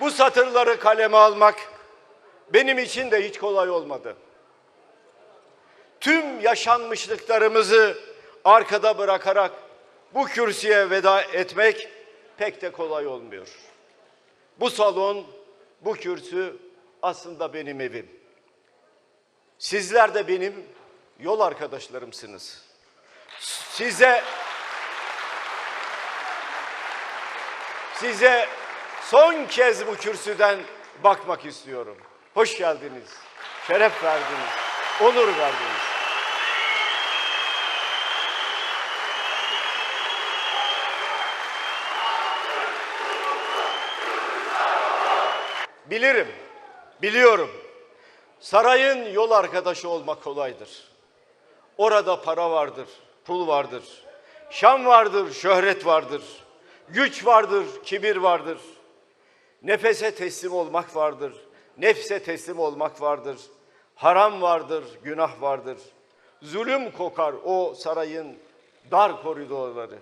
Bu satırları kaleme almak benim için de hiç kolay olmadı. Tüm yaşanmışlıklarımızı arkada bırakarak bu kürsüye veda etmek pek de kolay olmuyor. Bu salon, bu kürsü aslında benim evim. Sizler de benim yol arkadaşlarımsınız. Size size son kez bu kürsüden bakmak istiyorum. Hoş geldiniz. Şeref verdiniz. Onur verdiniz. Bilirim, biliyorum. Sarayın yol arkadaşı olmak kolaydır. Orada para vardır, pul vardır. Şan vardır, şöhret vardır. Güç vardır, kibir vardır. Nefese teslim olmak vardır. Nefse teslim olmak vardır. Haram vardır, günah vardır. Zulüm kokar o sarayın dar koridorları.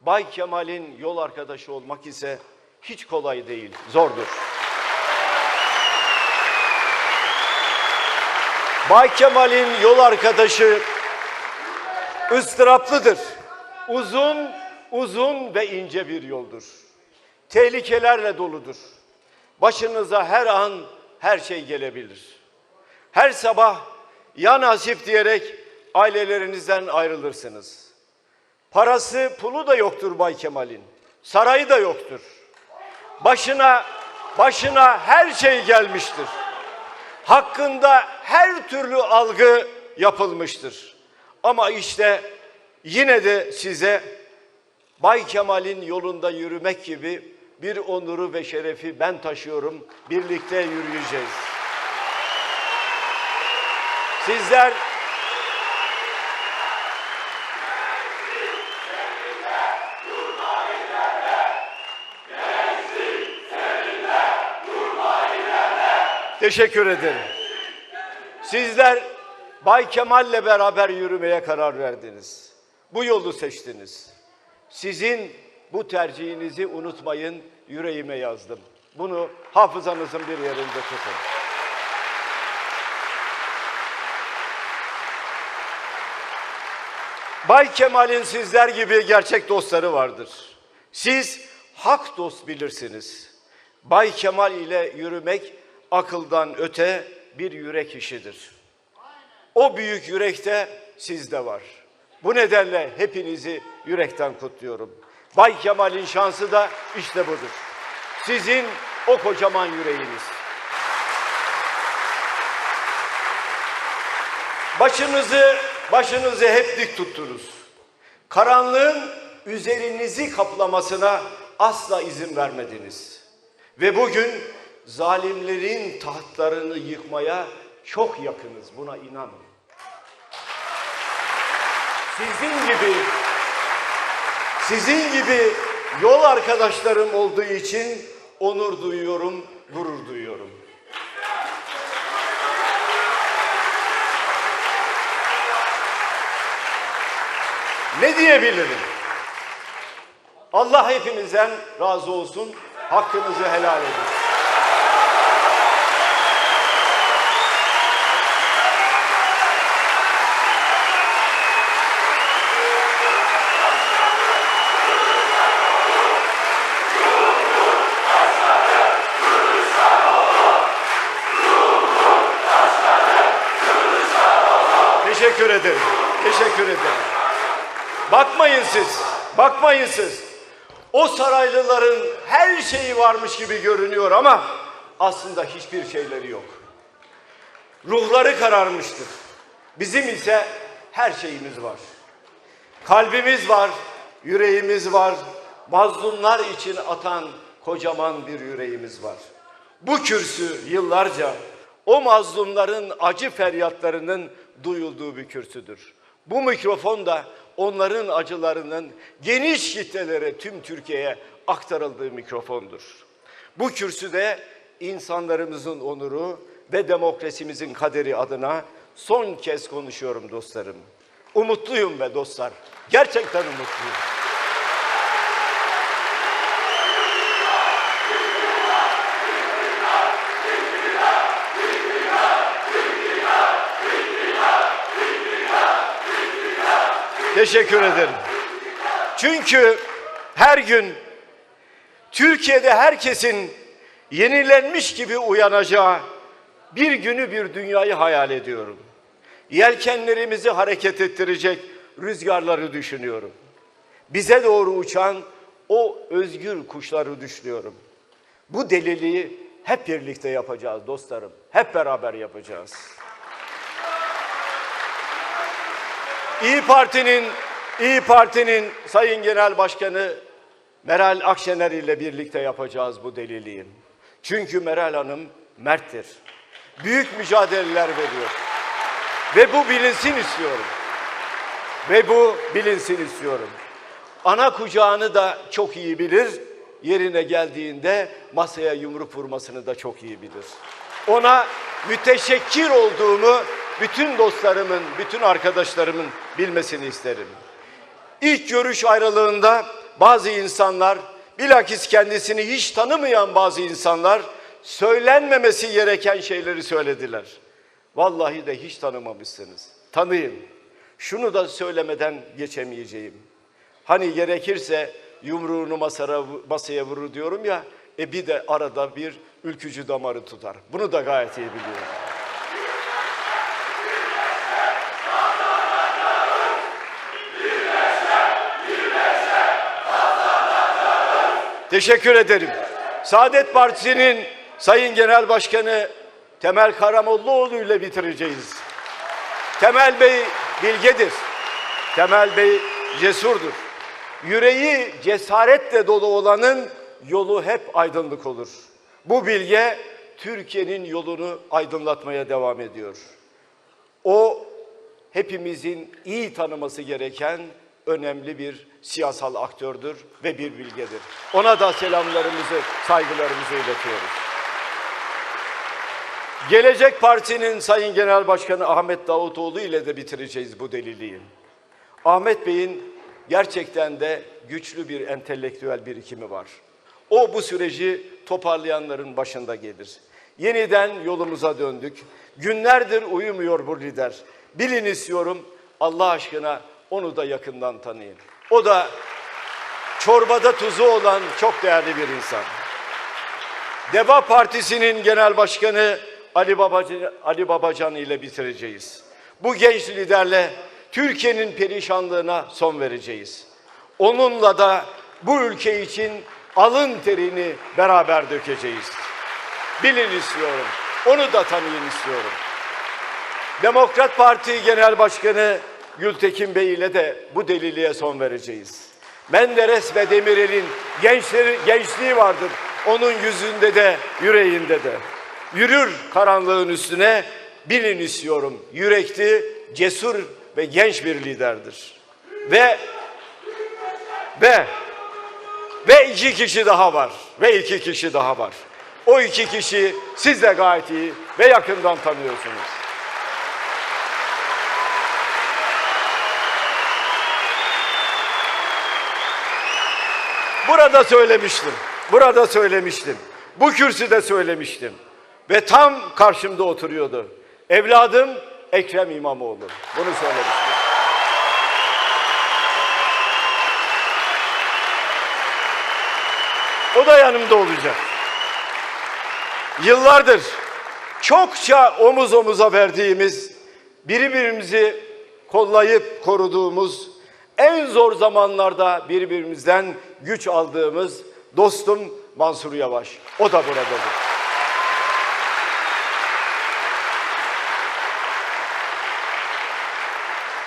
Bay Kemal'in yol arkadaşı olmak ise hiç kolay değil, zordur. Bay Kemal'in yol arkadaşı ıstıraplıdır. Uzun, uzun ve ince bir yoldur. Tehlikelerle doludur. Başınıza her an her şey gelebilir. Her sabah ya nasip diyerek ailelerinizden ayrılırsınız. Parası, pulu da yoktur Bay Kemal'in. Sarayı da yoktur. Başına başına her şey gelmiştir hakkında her türlü algı yapılmıştır. Ama işte yine de size Bay Kemal'in yolunda yürümek gibi bir onuru ve şerefi ben taşıyorum. Birlikte yürüyeceğiz. Sizler Teşekkür ederim. Sizler Bay Kemal'le beraber yürümeye karar verdiniz. Bu yolu seçtiniz. Sizin bu tercihinizi unutmayın, yüreğime yazdım. Bunu hafızanızın bir yerinde tutun. Bay Kemal'in sizler gibi gerçek dostları vardır. Siz hak dost bilirsiniz. Bay Kemal ile yürümek akıldan öte bir yürek işidir. O büyük yürekte sizde var. Bu nedenle hepinizi yürekten kutluyorum. Bay Kemal'in şansı da işte budur. Sizin o kocaman yüreğiniz. Başınızı başınızı hep dik tuttunuz. Karanlığın üzerinizi kaplamasına asla izin vermediniz. Ve bugün zalimlerin tahtlarını yıkmaya çok yakınız. Buna inanın. Sizin gibi sizin gibi yol arkadaşlarım olduğu için onur duyuyorum, gurur duyuyorum. Ne diyebilirim? Allah hepimizden razı olsun. Hakkınızı helal edin. Teşekkür ederim. Teşekkür ederim. Bakmayın siz. Bakmayın siz. O saraylıların her şeyi varmış gibi görünüyor ama aslında hiçbir şeyleri yok. Ruhları kararmıştır. Bizim ise her şeyimiz var. Kalbimiz var, yüreğimiz var. Mazlumlar için atan kocaman bir yüreğimiz var. Bu kürsü yıllarca o mazlumların acı feryatlarının duyulduğu bir kürsüdür. Bu mikrofon da onların acılarının geniş kitlelere tüm Türkiye'ye aktarıldığı mikrofondur. Bu kürsüde insanlarımızın onuru ve demokrasimizin kaderi adına son kez konuşuyorum dostlarım. Umutluyum be dostlar. Gerçekten umutluyum. Teşekkür ederim. Çünkü her gün Türkiye'de herkesin yenilenmiş gibi uyanacağı bir günü bir dünyayı hayal ediyorum. Yelkenlerimizi hareket ettirecek rüzgarları düşünüyorum. Bize doğru uçan o özgür kuşları düşünüyorum. Bu deliliği hep birlikte yapacağız dostlarım. Hep beraber yapacağız. İyi Parti'nin İyi Parti'nin Sayın Genel Başkanı Meral Akşener ile birlikte yapacağız bu deliliği. Çünkü Meral Hanım merttir. Büyük mücadeleler veriyor. Ve bu bilinsin istiyorum. Ve bu bilinsin istiyorum. Ana kucağını da çok iyi bilir. Yerine geldiğinde masaya yumruk vurmasını da çok iyi bilir. Ona müteşekkir olduğumu bütün dostlarımın, bütün arkadaşlarımın bilmesini isterim. İlk görüş ayrılığında bazı insanlar, bilakis kendisini hiç tanımayan bazı insanlar söylenmemesi gereken şeyleri söylediler. Vallahi de hiç tanımamışsınız. Tanıyın. Şunu da söylemeden geçemeyeceğim. Hani gerekirse yumruğunu masara, masaya vurur diyorum ya, e bir de arada bir ülkücü damarı tutar. Bunu da gayet iyi biliyorum. Teşekkür ederim. Saadet Partisi'nin Sayın Genel Başkanı Temel Karamollaoğlu ile bitireceğiz. Temel Bey bilgedir. Temel Bey cesurdur. Yüreği cesaretle dolu olanın yolu hep aydınlık olur. Bu bilge Türkiye'nin yolunu aydınlatmaya devam ediyor. O hepimizin iyi tanıması gereken önemli bir siyasal aktördür ve bir bilgedir. Ona da selamlarımızı, saygılarımızı iletiyoruz. Gelecek Parti'nin Sayın Genel Başkanı Ahmet Davutoğlu ile de bitireceğiz bu deliliği. Ahmet Bey'in gerçekten de güçlü bir entelektüel birikimi var. O bu süreci toparlayanların başında gelir. Yeniden yolumuza döndük. Günlerdir uyumuyor bu lider. Bilin istiyorum Allah aşkına onu da yakından tanıyın. O da çorbada tuzu olan çok değerli bir insan. Deva Partisi'nin genel başkanı Ali Babacan, Ali Babacan ile bitireceğiz. Bu genç liderle Türkiye'nin perişanlığına son vereceğiz. Onunla da bu ülke için alın terini beraber dökeceğiz. Bilin istiyorum. Onu da tanıyın istiyorum. Demokrat Parti Genel Başkanı Gültekin Bey ile de bu deliliğe son vereceğiz. Menderes ve Demirel'in gençleri, gençliği vardır. Onun yüzünde de yüreğinde de. Yürür karanlığın üstüne bilin istiyorum. Yürekli, cesur ve genç bir liderdir. Ve ve ve iki kişi daha var. Ve iki kişi daha var. O iki kişi siz de gayet iyi ve yakından tanıyorsunuz. Burada söylemiştim. Burada söylemiştim. Bu kürsüde söylemiştim. Ve tam karşımda oturuyordu. Evladım Ekrem İmamoğlu. Bunu söylemiştim. O da yanımda olacak. Yıllardır çokça omuz omuza verdiğimiz, birbirimizi kollayıp koruduğumuz, en zor zamanlarda birbirimizden güç aldığımız dostum Mansur Yavaş. O da buradadır.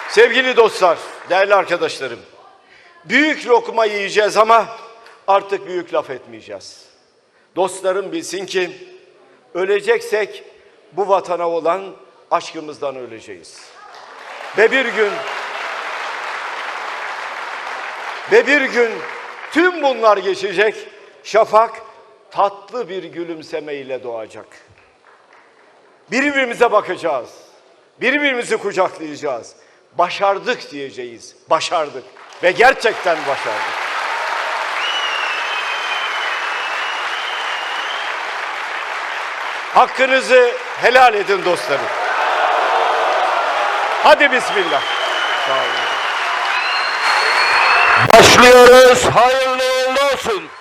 Sevgili dostlar, değerli arkadaşlarım. Büyük lokma yiyeceğiz ama artık büyük laf etmeyeceğiz. Dostlarım bilsin ki öleceksek bu vatana olan aşkımızdan öleceğiz. Ve bir gün ve bir gün tüm bunlar geçecek. Şafak tatlı bir gülümseme ile doğacak. Birbirimize bakacağız. Birbirimizi kucaklayacağız. Başardık diyeceğiz. Başardık. Ve gerçekten başardık. Hakkınızı helal edin dostlarım. Hadi bismillah. Başlıyoruz. Hayırlı olsun.